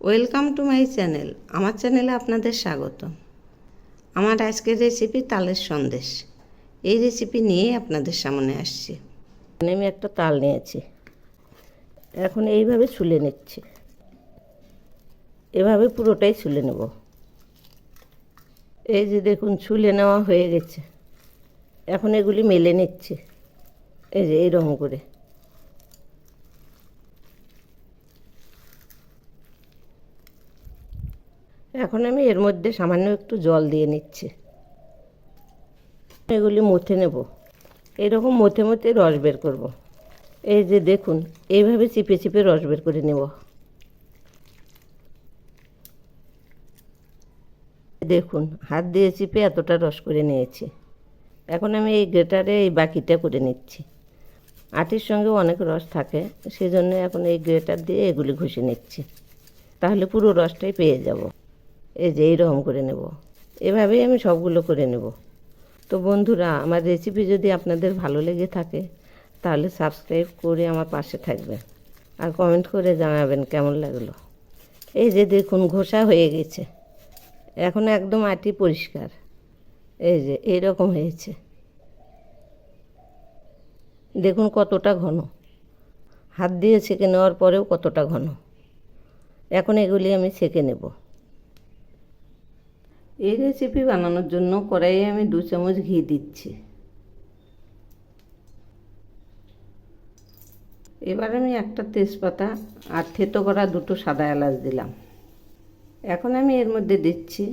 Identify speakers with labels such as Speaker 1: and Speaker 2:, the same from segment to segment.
Speaker 1: Welcome to my channel. আমার চ্যানেলে আপনাদের স্বাগত আমার আজকের রেসিপি তালের সন্দেশ। এই রেসিপি নিয়ে আপনাদের সামনে আসছি।
Speaker 2: আমি একটা তাল নিয়েছি। এখন এইভাবে ছুলে নিচ্ছি। এভাবে পুরোটাই ছুলে নেব। এই যে দেখুন, ছুলে নেওয়া হয়ে গেছে। এখন এগুলি মেলে নিচ্ছে। এই যে, এইরকম করে। এখন আমি এর মধ্যে সামান্য একটু জল দিয়ে নিচ্ছি। এগুলি মথে নেব। এরকম মথে মথে রস বের করব। এই যে দেখুন, এইভাবে চিপে চিপে রস বের করে নেব। দেখুন, হাত দিয়ে চিপে এতটা রস করে নিয়েছি। এখন আমি এই গ্রেটারে এই বাকিটা করে নিচ্ছি। আটির সঙ্গে অনেক রস থাকে, সেজন্য এখন এই গ্রেটার দিয়ে এগুলি ঘষে নিচ্ছি। তাহলে পুরো রসটাই পেয়ে যাব। এই যে এইরকম করে নেব। এভাবেই আমি সবগুলো করে নেব। তো বন্ধুরা, আমার রেসিপি যদি আপনাদের ভালো লেগে থাকে, তাহলে সাবস্ক্রাইব করে আমার পাশে থাকবেন আর কমেন্ট করে জানাবেন কেমন লাগল। এই যে দেখুন, ঘষা হয়ে গেছে। এখন একদম আটি পরিষ্কার। এই যে, এইরকম হয়েছে। দেখুন কতটা ঘন। হাত দিয়ে ছেঁকে নেওয়ার পরেও কতটা ঘন। এখন এগুলি আমি ছেঁকে নেব।
Speaker 1: এই রেসিপি বানানোর জন্য কড়াইয়ে আমি দু চামচ ঘি দিচ্ছি। এবার আমি একটা তেজপাতা আর থেতো করা দুটো সাদা এলাচ দিলাম। এখন আমি এর মধ্যে দিচ্ছি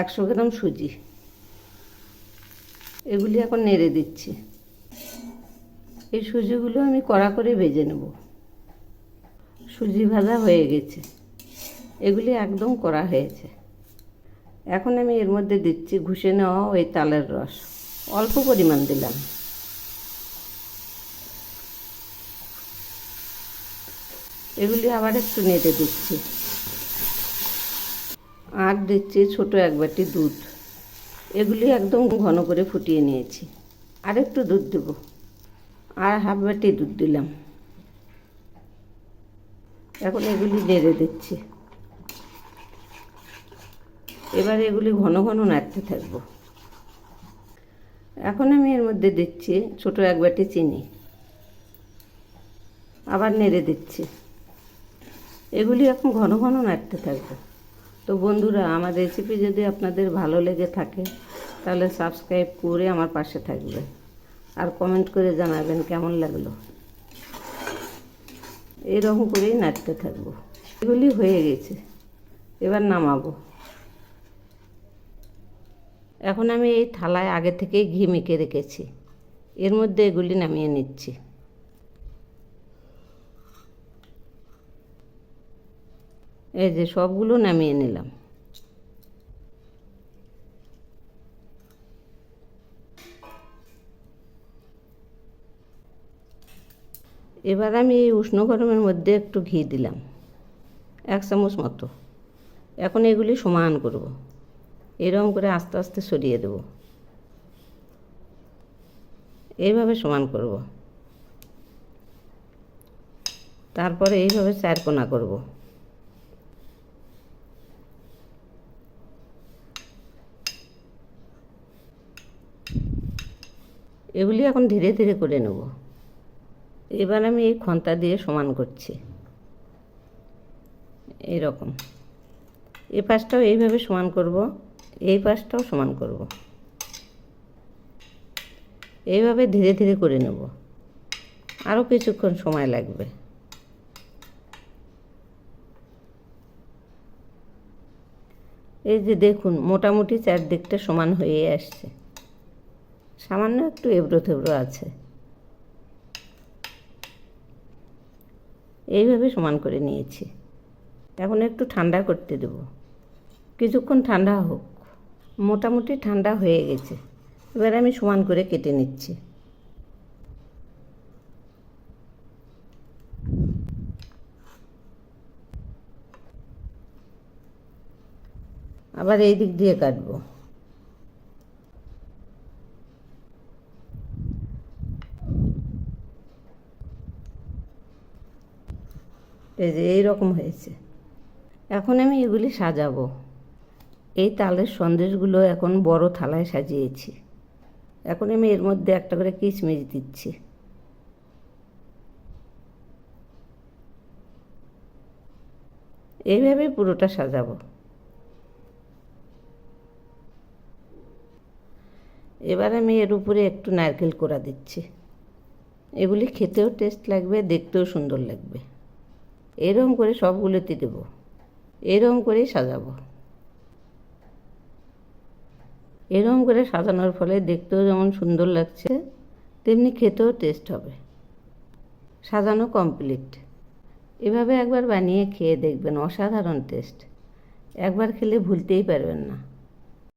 Speaker 1: একশো গ্রাম সুজি। এগুলি এখন নেড়ে দিচ্ছি। এই সুজিগুলো আমি কড়া করে ভেজে নেব। সুজি ভাজা হয়ে গেছে। এগুলি একদম করা হয়েছে। এখন আমি এর মধ্যে দিচ্ছি ঘুষে নেওয়া ওই তালের রস। অল্প পরিমাণ দিলাম। এগুলি আবার একটু নেড়ে দিচ্ছি। আর দিচ্ছি ছোট এক বাটি দুধ। এগুলি একদম ঘন করে ফুটিয়ে নিয়েছি। আর একটু দুধ দেব। আর হাফ বাটি দুধ দিলাম। এখন এগুলি নেড়ে দিচ্ছি। এবার এগুলি ঘন ঘন নাড়তে থাকব। এখন আমি এর মধ্যে দিচ্ছি ছোট এক বাটি চিনি। আবার নেড়ে দিচ্ছি। এগুলি এখন ঘন ঘন নাড়তে থাকব। তো বন্ধুরা, আমার রেসিপি যদি আপনাদের ভালো লেগে থাকে, তাহলে সাবস্ক্রাইব করে আমার পাশে থাকবে। আর কমেন্ট করে জানাবেন কেমন লাগল। এরকম করেই নাড়তে থাকব। এগুলি হয়ে গেছে। এবার নামাবো। এখন আমি এই থালায় আগে থেকেই ঘি মেখে রেখেছি। এর মধ্যে এগুলি নামিয়ে নিচ্ছি। এই যে সবগুলো নামিয়ে নিলাম। এবার আমি এই উষ্ণ গরমের মধ্যে একটু ঘি দিলাম, এক চামচ মতো। এখন এগুলি সমান করব। এরকম করে আস্তে আস্তে সরিয়ে দেব। এইভাবে সমান করব। তারপরে এইভাবে চার কোনা করব। এগুলি এখন ধীরে ধীরে করে নেব। এবার আমি এই খন্তা দিয়ে সমান করছি। এইরকম এ পাশটাও এইভাবে সমান করব। এই পাশটাও সমান করব। এইভাবে ধীরে ধীরে করে নেব। আরও কিছুক্ষণ সময় লাগবে। এই যে দেখুন, মোটামুটি চারদিকটা সমান হয়ে আসছে। সামান্য একটু এবড়ো থেবড়ো আছে। এইভাবে সমান করে নিয়েছি। এখন একটু ঠান্ডা করতে দেব। কিছুক্ষণ ঠান্ডা হোক। মোটামুটি ঠান্ডা হয়ে গেছে। এবার আমি সমান করে কেটে নিচ্ছি। আবার এই দিক দিয়ে কাটবো। এই যে এইরকম হয়েছে। এখন আমি এগুলি সাজাবো। এই তালের সন্দেশগুলো এখন বড় থালায় সাজিয়েছি। এখন আমি এর মধ্যে একটা করে কিশমিশ দিচ্ছি। এইভাবে পুরোটা সাজাবো। এবার আমি এর উপরে একটু নারকেল কোড়া দিচ্ছি। এগুলি খেতেও টেস্ট লাগবে, দেখতেও সুন্দর লাগবে। এরকম করে সবগুলোতে দেবো। এরকম করেই সাজাবো। এরকম করে সাজানোর ফলে দেখতেও যেমন সুন্দর লাগছে, তেমনি খেতেও টেস্ট হবে। সাজানো কমপ্লিট এভাবে একবার বানিয়ে খেয়ে দেখবেন, অসাধারণ টেস্ট একবার খেলে ভুলতেই পারবেন না।